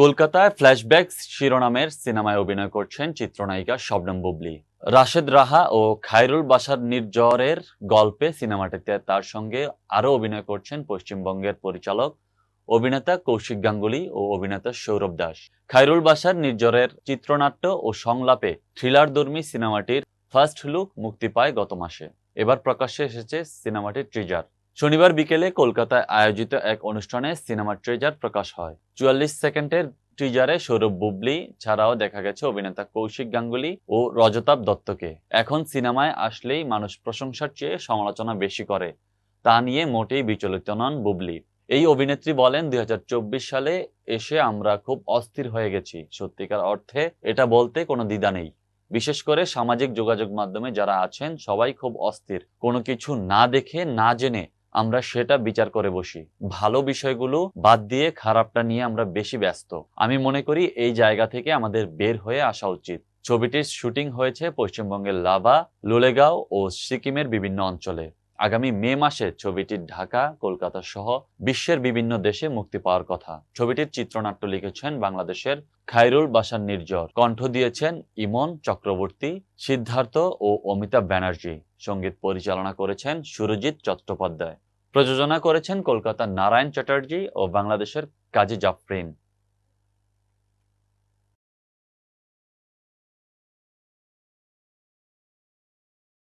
কলকাতায় ফ্ল্যাশব্যাক শিরোনামের সিনেমায় অভিনয় করছেন চিত্রনায়িকা শবনম বুবলি। রাশেদ রাহা ও খায়রুল বাসার নির্জরের গল্পে সিনেমাটিতে তার সঙ্গে আরও অভিনয় করছেন পশ্চিমবঙ্গের পরিচালক, অভিনেতা কৌশিক গাঙ্গুলি ও অভিনেতা সৌরভ দাস। খায়রুল বাসার নির্জরের চিত্রনাট্য ও সংলাপে থ্রিলারধর্মী সিনেমাটির ফার্স্ট লুক মুক্তি পায় গত মাসে। এবার প্রকাশ্যে এসেছে সিনেমাটির ট্রিজার শনিবার বিকেলে কলকাতায় আয়োজিত এক অনুষ্ঠানে সিনেমার ট্রেজার প্রকাশ হয়। চুয়াল্লিশ সেকেন্ডের ট্রিজারে সৌরভ বুবলি ছাড়াও দেখা গেছে অভিনেতা কৌশিক গাঙ্গুলি ও রজতাভ দত্তকে। এখন সিনেমায় আসলেই মানুষ প্রশংসার চেয়ে সমালোচনা বেশি করে। তা নিয়ে মোটেই বিচলিত নন বুবলি। এই অভিনেত্রী বলেন, দুই হাজার চব্বিশ সালে এসে আমরা খুব অস্থির হয়ে গেছি। সত্যিকার অর্থে এটা বলতে কোনো দ্বিধা নেই। বিশেষ করে সামাজিক যোগাযোগ মাধ্যমে যারা আছেন সবাই খুব অস্থির। কোনো কিছু না দেখে, না জেনে আমরা সেটা বিচার করে বসি। ভালো বিষয়গুলো বাদ দিয়ে খারাপটা নিয়ে আমরা বেশি ব্যস্ত। আমি মনে করি এই জায়গা থেকে আমাদের বের হয়ে আসা উচিত। ছবিটির শুটিং হয়েছে পশ্চিমবঙ্গের লাভা, লোলেগাঁও ও সিকিমের বিভিন্ন অঞ্চলে। আগামী মে মাসে ছবিটি ঢাকা, কলকাতা সহ বিশ্বের বিভিন্ন দেশে মুক্তি পাওয়ার কথা। ছবিটির চিত্রনাট্য লিখেছেন বাংলাদেশের খাইরুল বাসার নির্জর কণ্ঠ দিয়েছেন ইমন চক্রবর্তী, সিদ্ধার্থ ও অমিতাভ ব্যানার্জি। সংগীত পরিচালনা করেছেন সুরজিৎ চট্টোপাধ্যায়। প্রযোজনা করেছেন কলকাতার নারায়ণ চ্যাটার্জি ও বাংলাদেশের কাজী জাফরিন।